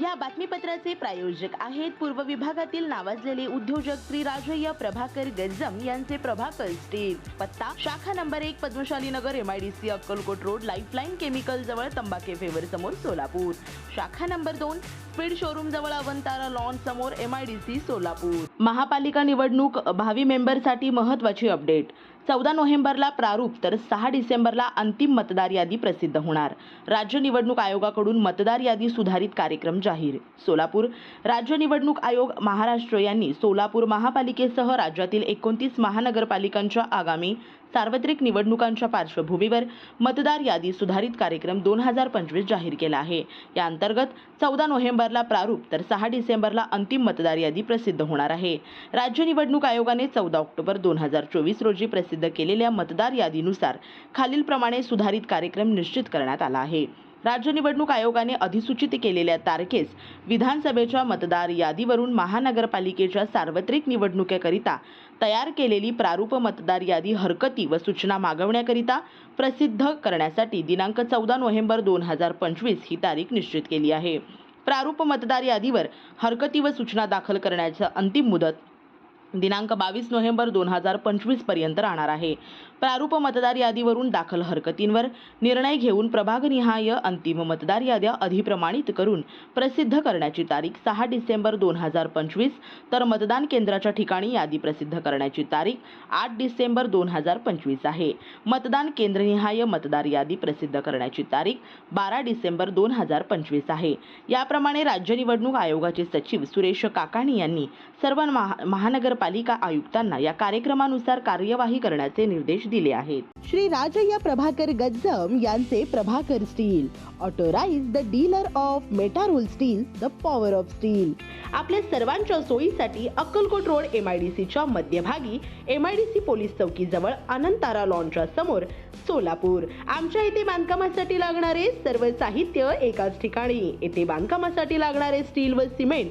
या बातमीपत्राचे प्रायोजक आहेत पूर्व विभागातील नावाजलेले उद्योजक श्री राजय्य प्रभाकर गज्जम यांचे प्रभाकर स्टील पत्ता शाखा नंबर एक Padmashali Nagar M I D C Akkalkot road lifeline chemical जवळ तंबाखे फेवर समोर सोलापूर. शाखा नंबर दोन स्पीड शोरूम जवळ अवंतारा लॉन समोर सी सोलापूर. महापालिका निवडणूक भावी मेंबरसाठी महत्वाची अपडेट चौदा नोव्हेंबरला प्रारूप तर सहा डिसेंबरला अंतिम मतदार यादी प्रसिद्ध होणार. राज्य निवडणूक आयोगाकडून मतदार यादी सुधारित कार्यक्रम जाहीर. सोलापूर राज्य निवडणूक आयोग महाराष्ट्र यांनी सोलापूर महापालिकेसह राज्यातील एकोणतीस महानगरपालिकांच्या आगामी सार्वत्रिक निवडणुकांच्या पार्श्वभूमीवर मतदार यादी सुधारित कार्यक्रम दोन हजार पंचवीस जाहीर केला आहे. या अंतर्गत चौदा नोव्हेंबरला प्रारूप तर सहा डिसेंबरला अंतिम मतदार यादी प्रसिद्ध होणार आहे. राज्य निवडणूक आयोगाने चौदा ऑक्टोबर दोन हजार चोवीस रोजी प्रसिद्ध केलेल्या मतदार यादीनुसार खालीलप्रमाणे सुधारित कार्यक्रम निश्चित करण्यात आला आहे. राज्य निवडणूक आयोगाने अधिसूचित केलेल्या तारखेस विधानसभेच्या मतदार यादीवरून महानगरपालिकेच्या सार्वत्रिक निवडणुकीकरिता तयार केलेली प्रारूप मतदार यादी हरकती व सूचना मागवण्याकरिता प्रसिद्ध करण्यासाठी दिनांक चौदा नोव्हेंबर दोन हजार पंचवीस ही तारीख निश्चित केली आहे. प्रारूप मतदार यादीवर हरकती व सूचना दाखल करण्याचं अंतिम मुदत दिनांक बावीस नोव्हेंबर दोन हजार पंचवीसपर्यंत राहणार आहे. प्रारूप मतदार यादीवरून दाखल हरकतींवर निर्णय घेऊन प्रभागनिहाय अंतिम मतदार याद्या अधिप्रमाणित करून प्रसिद्ध करण्याची तारीख सहा डिसेंबर दोन हजार पंचवीस तर मतदान केंद्राच्या ठिकाणी यादी प्रसिद्ध करण्याची तारीख आठ डिसेंबर दोन हजार पंचवीस आहे. मतदान केंद्रनिहाय मतदार यादी प्रसिद्ध करण्याची तारीख बारा डिसेंबर दोन हजार पंचवीस आहे. याप्रमाणे राज्य निवडणूक आयोगाचे सचिव सुरेश काकाणी यांनी सर्व महा महानगर महानगरपालिका आयुक्तांना या कार्यक्रमानुसार कार्यवाही करण्याचे निर्देश दिले आहेत. श्री राजय्य प्रभाकर गज्जम यांचे Prabhakar steel authorised dealer of Metarol steel the power of steel. आपल्या सर्वांच्या सोयीसाठी Akkalkot road M I D सीच्या मध्यभागी M I D C police चौकीजवळ Anantara लॉनच्या समोर सोलापूर. आमच्या इथे बांधकामासाठी लागणारे सर्व साहित्य एकाच ठिकाणी. येथे बांधकामासाठी लागणारे स्टील व सिमेंट